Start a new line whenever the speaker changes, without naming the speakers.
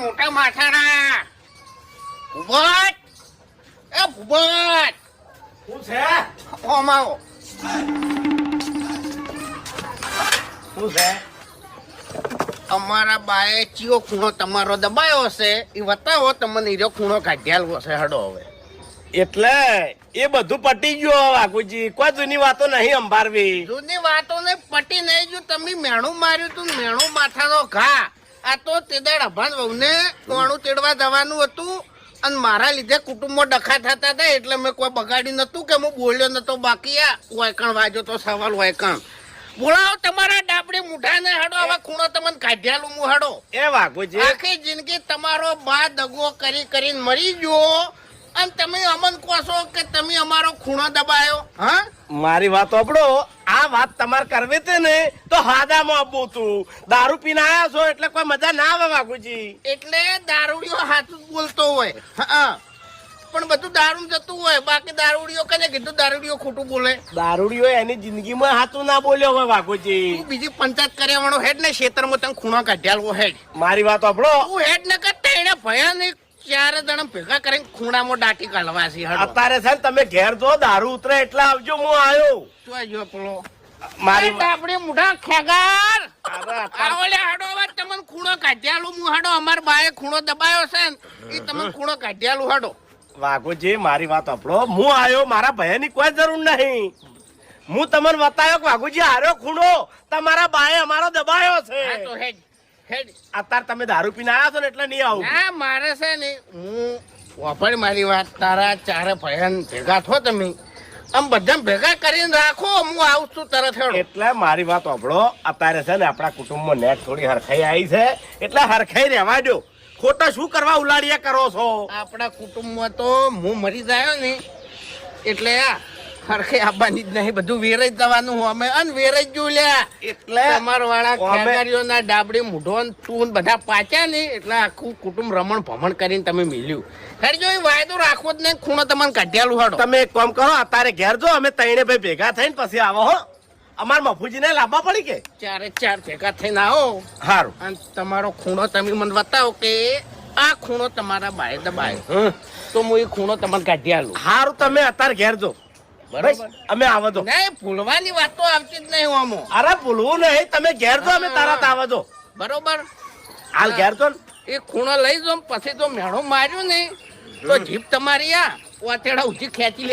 મોટા માથારા ભૂબટ એ ભૂબટ
શું છે? ઓમાવો શું છે?
અમારા બાએ ચિયો ખૂણો તમારો દબાયો હશે. એ બતાવો તમને હીરો ખૂણો કાઢ્યાલો હશે હડો હવે.
એટલે એ બધું પટી ગયો હવે આકુજી કોઈ જૂની વાતો નહીં અંભારવી
જૂની વાતો ને પટી નહીં ગયું. તમે મેણું માર્યું તું મેણું માથાનો ઘા. આ તો તેદાડ અભાન વહુને કોણું તેડવા જવાનું હતું અને મારા લીધે કુટુંબમાં ડખા થતા હતા એટલે મેં કોઈ બગાડ્યું નતું કે હું બોલ્યો નતો બાકી આ વાયકણ વાજો તો સવાલ વાયકણ. બોલાવો તમારા ડાબડી મુઠાને હડો આવા ખૂણો તમને કાઢ્યાલું હું હડો.
એ વાઘુજી
આખી જિંદગી તમારો બા દગો કરી કરીને મરી ગયો અને તમે અમન કહો છો કે તમે અમારો ખૂણો દબાયો હા?
મારી વાત સાંભળો. આ વાત તમારે કરવી હતી ને તો હાદામાં આપવું તું દારૂ પીને આવ્યા છો એટલે કોઈ મજા ના આવે વાઘુજી.
એટલે દારૂડીઓ હાથું બોલતો હોય. હા. પણ બધું દારૂ જતું હોય. બાકી દારૂડીઓ કને કીધું? દારૂડીઓ ખોટું બોલે.
દારૂડીઓ એની જિંદગીમાં હાથું ના બોલ્યો હોય વાઘુજી.
તું બીજી પંચાયત કર્યા વાળો હેડ ને ખેતરમાં તને ખૂણા કાઢ્યાલો હેડ.
મારી વાત આપણો
હું હેડ ને કરતા એને ભયાનક ચાર જણા ભેગા કરીને ખૂણામાં દાટી કાઢવા છે
અત્યારે છે તમે ઘેર જો દારૂ ઉતરે એટલે આવજો હું આવ્યો
શું આવ્યો પેલો?
મારી
મારી આપણે મોઢા ખેગાર.
અરે
હાડો વાત તમને ખૂણો કાઢ્યાલું હું હાડો અમાર બાએ ખૂણો દબાયો છે એ તમને ખૂણો કાઢ્યાલું હાડો
વાઘુજી મારી વાત આપણો હું આવ્યો મારા ભયની કોઈ જરૂર નહીં. હું તમને બતાવ્યો કે વાઘુજી હાર્યો ખૂણો. તમારા બાએ અમારો દબાયો છે.
તો
અત્યારે તમે દારૂ પીને આવ્યા છો ને એટલે નહીં આવું.
ના મારે છે ને હું વાપર મારી વાત તારા ચારે ભયન ભેગા થો તમે. આમ બધા ભેગા કરીને રાખો હું આવું છું તરત હેડો
એટલે મારી વાત સાંભળો અત્યારે છે ને આપણા કુટુંબમાં નેટ થોડી હરખાઈ આવી છે એટલે હરખાઈ રહેવા દો ખોટા શું કરવા ઉલાડિયા કરો છો?
આપણા કુટુંબમાં તો હું મરી જાય ને એટલે આ હરખે આવવાની જ નહીં બધું વેરાઈ જવાનું હું અમે અન વેરાઈ જ જોઈ લ્યા.
એટલે
તમાર વાળા
અમે-
ડાબડી મૂઢો ને બધા પાચ્યા ને એટલે આખું કુટુંબ રમણ ભમણ કરીને તમે મિલ્યું. ખરી જો એ વાયદો રાખવો જ નહીં ખૂણો તમને કાઢ્યાલું હાડો.
તમે એક કામ કરો અત્યારે ઘેર જો અમે ત્રણે ભાઈ ભેગા થઈને પછી આવો હો. અમાર મફુજીને લાંબા પડી કે?
ચારે ચાર ભેગા થઈને આવો.
સારું
અને તમારો ખૂણો તમે મને બતાવો કે આ ખૂણો તમારા બાય દબાય. તો હું એ ખૂણો તમને કાઢી આલું
સારું તમે અત્યારે ઘેર જો. અમે આવો તો
નહીં ભૂલવાની વાત તો આવતી જ નહીં આમો
અરે ભૂલવું નહીં. તમે ઘેર તો અમે તારા આવો તો
બરોબર.
હાલ ઘેર તો
એ ખૂણો લઈ જો પછી તો મેણો માર્યો નહીં. તો જીપ તમારી આ. ઉઠી ખેંચી લે.